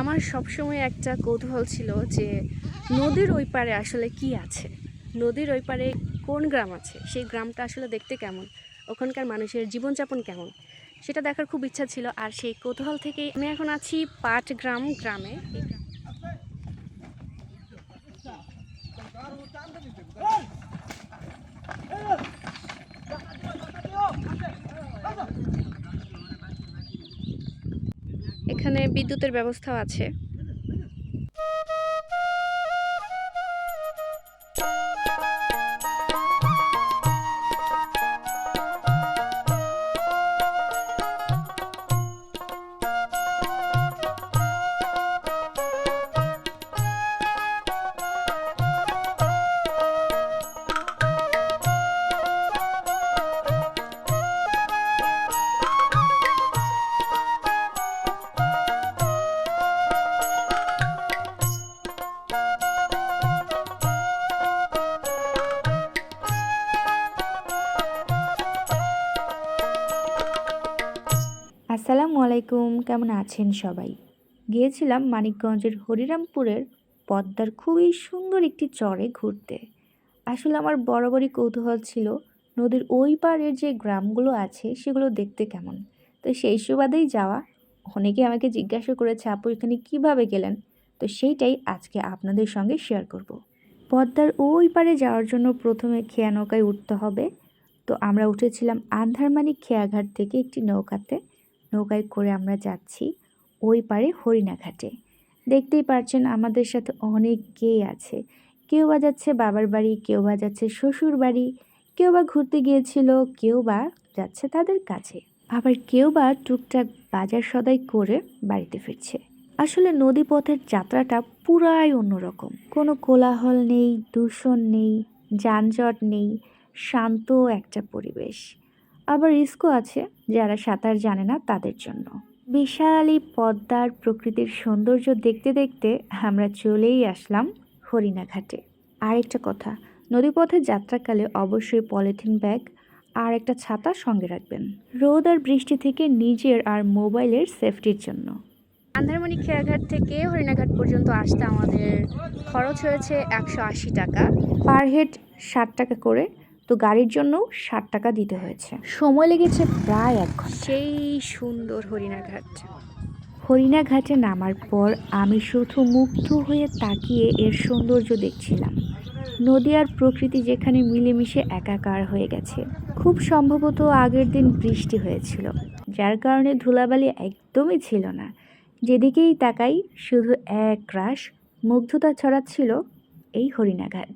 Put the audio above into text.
আমার সবসময় একটা কৌতূহল ছিল যে নদীর ওই পারে আসলে কি আছে? নদীর ওই পারে কোন গ্রাম আছে? সেই গ্রামটা আসলে দেখতে কেমন? ওখানকার মানুষের জীবনযাপন কেমন? সেটা দেখার খুব ইচ্ছা ছিল আর সেই কৌতূহল থেকেই আমি এখন আছি পাটগ্রাম গ্রামে এই বিদ্যুতের ব্যবস্থাও আছে। আসসালামু আলাইকুম, কেমন আছেন সবাই? গিয়েছিলাম মানিকগঞ্জের হরিরামপুরের পদ্মার খুবই সুন্দর একটি চরে ঘুরতে। আসলে আমার বরাবরই কৌতূহল ছিল নদীর ওই পারের যে গ্রামগুলো আছে সেগুলো দেখতে কেমন। তো সেই সুবাদেই যাওয়া। অনেকে আমাকে জিজ্ঞাসা করেছে, আপু, এখানে কীভাবে গেলেন? তো সেইটাই আজকে আপনাদের সঙ্গে শেয়ার করব। পদ্মার ওই পারে যাওয়ার জন্য প্রথমে খেয়া নৌকায় উঠতে হবে। তো আমরা উঠেছিলাম আন্ধারমানিক খেয়াঘাট থেকে একটি নৌকাতে। নৌকায় করে আমরা যাচ্ছি ওই পারে হরিণাঘাটে। দেখতেই পারছেন আমাদের সাথে অনেকেই আছে। কেউ বা যাচ্ছে বাবার বাড়ি, কেউ বা যাচ্ছে শ্বশুর বাড়ি, কেউ বা ঘুরতে গিয়েছিল, কেউ বা যাচ্ছে তাদের কাছে। আবার কেউ বা টুকটাক বাজার সদাই করে বাড়িতে ফিরছে। আসলে নদীপথের যাত্রাটা পুরাই অন্যরকম। কোনো কোলাহল নেই, দূষণ নেই, যানজট নেই, শান্ত একটা পরিবেশ। আবার রিস্কও আছে যারা সাঁতার জানে না তাদের জন্য। বিশাল এই পদ্মার প্রকৃতির সৌন্দর্য দেখতে দেখতে আমরা চলেই আসলাম হরিণাঘাটে। আরেকটা কথা নদীপথে যাত্রাকালে অবশ্যই পলিথিন ব্যাগ আর একটা ছাতা সঙ্গে রাখবেন। রোদ আর বৃষ্টি থেকে নিজের আর মোবাইলের সেফটির জন্য। আন্ধারমণি খেয়াঘাট থেকে হরিণাঘাট পর্যন্ত আসতে আমাদের খরচ হয়েছে একশো আশি টাকা। পার হেড ষাট টাকা করে তো গাড়ির জন্য ষাট টাকা দিতে হয়েছে। সময় লেগেছে প্রায় এক ঘণ্টা। সেই সুন্দর হরিণাঘাট হরিণাঘাটে নামার পর আমি শুধু মুগ্ধ হয়ে তাকিয়ে এর সৌন্দর্য দেখছিলাম। নদী আর প্রকৃতি যেখানে মিলেমিশে একাকার হয়ে গেছে। খুব সম্ভবত আগের দিন বৃষ্টি হয়েছিল যার কারণে ধুলাবালি একদমই ছিল না। যেদিকেই তাকাই শুধু এক রাশ মুগ্ধতা ছড়াচ্ছিল এই হরিণাঘাট